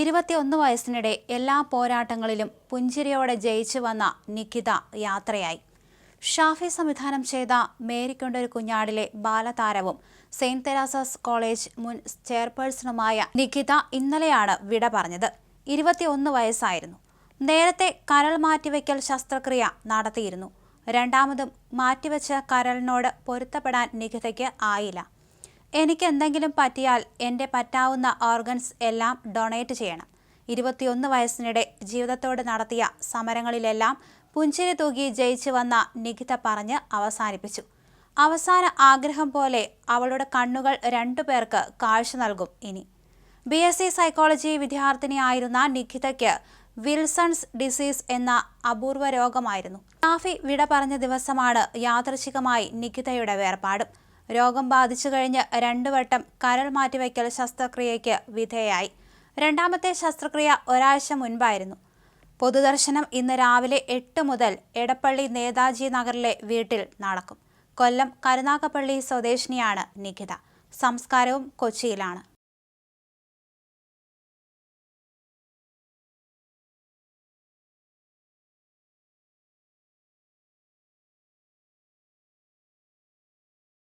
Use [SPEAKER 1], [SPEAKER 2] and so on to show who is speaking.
[SPEAKER 1] ഇരുപത്തിയൊന്ന് വയസ്സിനിടെ എല്ലാ പോരാട്ടങ്ങളിലും പുഞ്ചിരിയോടെ ജയിച്ചു വന്ന നിഖിത യാത്രയായി. ഷാഫി സംവിധാനം ചെയ്ത മേരിക്കൊണ്ടൊരു കുഞ്ഞാടിലെ ബാലതാരവും സെയിന്റ് തെരാസസ് കോളേജ് മുൻ ചെയർപേഴ്സണുമായ നിഖിത ഇന്നലെയാണ് വിട പറഞ്ഞത്. ഇരുപത്തിയൊന്ന് വയസ്സായിരുന്നു. നേരത്തെ കരൾ മാറ്റിവെക്കൽ ശസ്ത്രക്രിയ നടത്തിയിരുന്നു. രണ്ടാമതും മാറ്റിവെച്ച കരളിനോട് പൊരുത്തപ്പെടാൻ നിഖിതയ്ക്ക് ആയില്ല. എനിക്ക് എന്തെങ്കിലും പറ്റിയാൽ എന്റെ പറ്റാവുന്ന ഓർഗൻസ് എല്ലാം ഡൊണേറ്റ് ചെയ്യണം. ഇരുപത്തിയൊന്ന് വയസ്സിനിടെ ജീവിതത്തോട് നടത്തിയ സമരങ്ങളിലെല്ലാം പുഞ്ചിരി തൂകി ജയിച്ചു വന്ന നിഖിത പറഞ്ഞ് അവസാനിപ്പിച്ചു. അവസാന ആഗ്രഹം പോലെ അവളുടെ കണ്ണുകൾ രണ്ടു പേർക്ക് കാഴ്ച നൽകും ഇനി. ബി എസ് സി സൈക്കോളജി വിദ്യാർത്ഥിനിയായിരുന്ന നിഖിതയ്ക്ക് വിൽസൺസ് ഡിസീസ് എന്ന അപൂർവ രോഗമായിരുന്നു. കാഫി വിട പറഞ്ഞ ദിവസമാണ് യാദൃശികമായി നിഖിതയുടെ വേർപാടും. രോഗം ബാധിച്ചു കഴിഞ്ഞ് രണ്ടു വട്ടം കരൾ മാറ്റിവെക്കൽ ശസ്ത്രക്രിയയ്ക്ക് വിധേയായി. രണ്ടാമത്തെ ശസ്ത്രക്രിയ ഒരാഴ്ച മുൻപായിരുന്നു. പൊതുദർശനം ഇന്ന് രാവിലെ എട്ട് മുതൽ എടപ്പള്ളി നേതാജി നഗറിലെ വീട്ടിൽ നടക്കും. കൊല്ലം കരുനാഗപ്പള്ളി സ്വദേശിനിയാണ് നിഖിത. സംസ്കാരവും കൊച്ചിയിലാണ്.